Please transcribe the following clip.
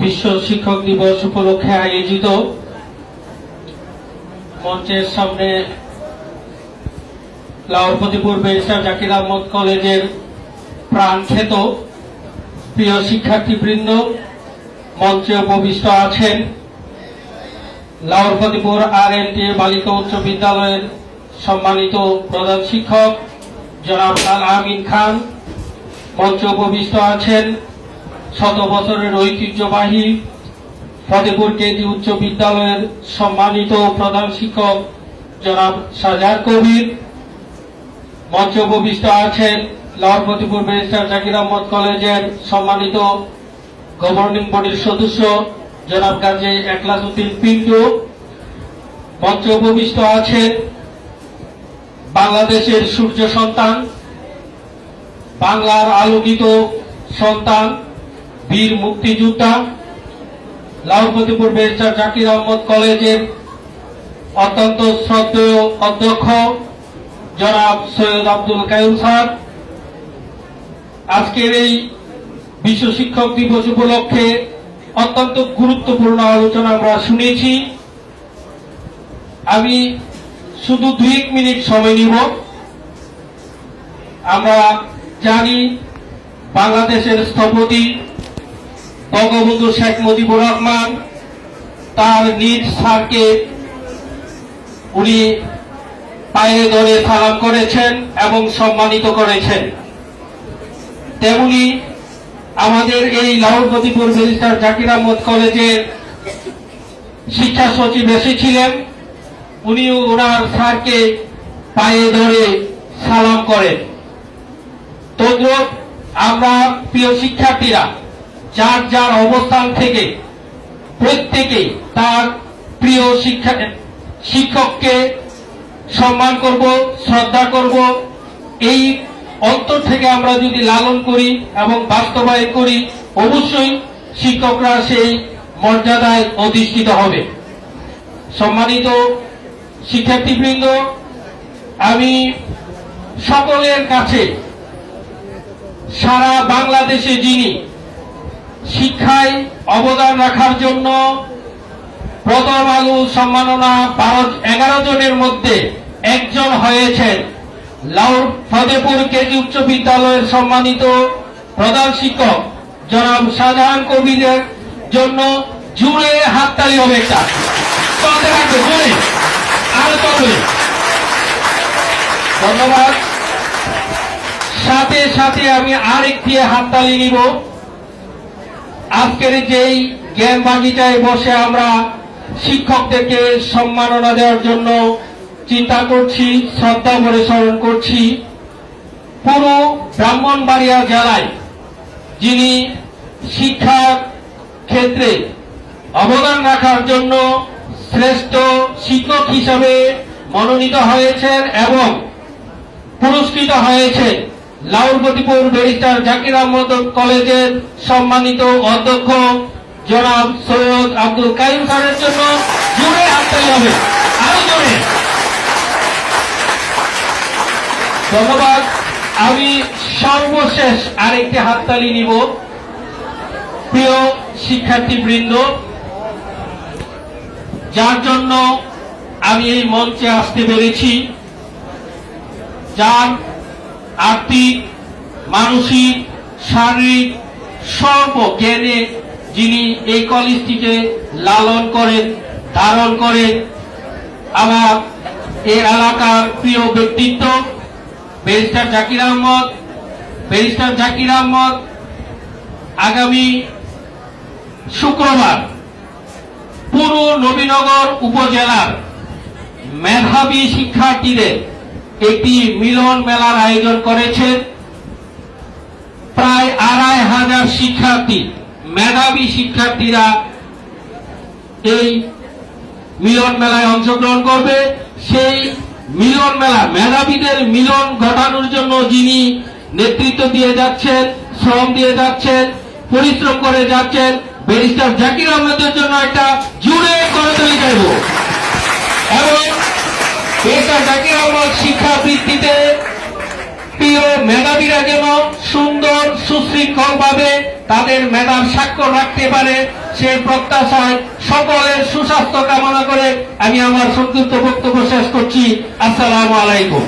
বিশ্ব শিক্ষক দিবস উপলক্ষে আয়োজিত মঞ্চের সামনে লাহোরপতিপুর বেরিস্টার জাকির আহমদ কলেজের প্রাণ খ্যাত প্রিয় শিক্ষার্থীবৃন্দ, মঞ্চে উপবিষ্ট আছেন লাহোরপতিপুর আর এন টি বালিকা উচ্চ বিদ্যালয়ের সম্মানিত প্রধান শিক্ষক জনাব আল আমিন খান। মঞ্চে উপবিষ্ট আছেন শত বছরের ঐতিহ্যবাহী ফতেপুর কেজি উচ্চ বিদ্যালয়ের সম্মানিত প্রধান শিক্ষক জনাব সাজার কবির। মঞ্চে উপবিষ্ট আছেন লাহোর ব্যারিস্টার জাকির আহমদ কলেজের সম্মানিত গভর্নিং বডির সদস্য জনাব গাজী একলাস উদ্দিন পিন্টু। মঞ্চে উপবিষ্ট আছেন বাংলাদেশের সূর্য সন্তান বাংলার আলোকিত সন্তান বীর মুক্তিযোদ্ধা লাউপতিপুর ব্যারিস্টার জাকির আহমদ কলেজের অত্যন্ত শ্রদ্ধেয় অধ্যক্ষ জনাব সৈয়দ আব্দুল কায়ুম স্যার। আজকের এই বিশ্ব শিক্ষক দিবস উপলক্ষে অত্যন্ত গুরুত্বপূর্ণ আলোচনা আমরা শুনেছি। আমি শুধু দুই মিনিট সময় নিব। আমরা জানি বাংলাদেশের স্থপতি বঙ্গবন্ধু শেখ মুজিবুর রহমান তার নিজ স্যারকে উনি পায়ে ধরে সালাম করেছেন এবং সম্মানিত করেছেন। তেমনি আমাদের এই লাহোরপতিপুর ব্যারিস্টার জাকির আহমদ কলেজের শিক্ষা সচিব এসেছিলেন উনি ওনার স্যারকে পায়ে ধরে সালাম করেন। তদ্রুপ আমরা প্রিয় শিক্ষার্থীরা, যার যার অবস্থান থেকে প্রত্যেকে তার প্রিয় শিক্ষা, শিক্ষককে সম্মান করব, শ্রদ্ধা করব। এই অন্তর থেকে আমরা যদি লালন করি এবং বাস্তবায়ন করি, অবশ্যই শিক্ষকরা সেই মর্যাদায় অধিষ্ঠিত হবে। সম্মানিত শিক্ষার্থীবৃন্দ, আমি সকলের কাছে সারা বাংলাদেশে যিনি শিক্ষায় অবদান রাখার জন্য প্রথম আলু সম্মাননা বারো এগারো জনের মধ্যে একজন হয়েছেন। লাউর ফতেপুর কেজি উচ্চ বিদ্যালয়ের সম্মানিত প্রধান শিক্ষক জনাব শাহজাহান কবিরের জন্য জুড়ে হাততালি হবে একটা চলতে ধন্যবাদ। সাথে সাথে আমি আরেকটি হাততালি নিব। আজকের যেই জ্ঞান বাগিচায় বসে আমরা শিক্ষকদেরকে সম্মাননা দেওয়ার জন্য চিন্তা করছি, শ্রদ্ধা করে স্মরণ করছি। পুরো ব্রাহ্মণবাড়িয়া জেলায় যিনি শিক্ষা ক্ষেত্রে অবদান রাখার জন্য শ্রেষ্ঠ শিক্ষক হিসাবে মনোনীত হয়েছেন এবং পুরস্কৃত হয়েছে লাউরপতিপুর ব্যারিস্টার জাকির আহমদ কলেজের সম্মানিত অধ্যক্ষ জনাব সৈয়দ আব্দুল কাইম স্যারের জন্য জুড়ে হাততালি হবে। আরও জোরে। ধন্যবাদ। আমি সর্বশেষ আরেকটি হাততালি নিব। প্রিয় শিক্ষার্থীবৃন্দ, যার জন্য আমি এই মঞ্চে আসতে পেরেছি, যার আর্থিক মানসিক শারীরিক, সর্ব জ্ঞানে যিনি এই কলেজটিকে লালন করেন, ধারণ করেন, আমার এই এলাকার প্রিয় ব্যক্তিত্ব, ব্যারিস্টার জাকির আহমদ, ব্যারিস্টার জাকির আহমদ, আগামী শুক্রবার পুরো নবীনগর উপজেলার মেধাবী শিক্ষার্থীদের একটি মিলন মেলার আয়োজন করেছেন প্রায় আড়াই হাজার শিক্ষার্থী, মেধাবী শিক্ষার্থীরা এই মিলন মেলায় অংশগ্রহণ করবে। সেই মিলন মেলা, মেধাবীদের মিলন ঘটানোর জন্য যিনি নেতৃত্ব দিয়ে যাচ্ছেন, শ্রম দিয়ে যাচ্ছেন, পরিশ্রম করে যাচ্ছেন, ব্যারিস্টার জাকির আহমেদের জন্য একটা জুড়ে করে এবং ব্যারিস্টার জাকির আহমদ শিক্ষা বৃত্তিতে প্রিয় মেধাবীরা যেন সুন্দর, সুশৃঙ্খলভাবে তাদের মেধার স্বাক্ষর রাখতে পারে, সে প্রত্যাশায় সকলের সুস্বাস্থ্য কামনা করে আমি আমার সংক্ষিপ্ত বক্তব্য শেষ করছি। আসসালামু আলাইকুম।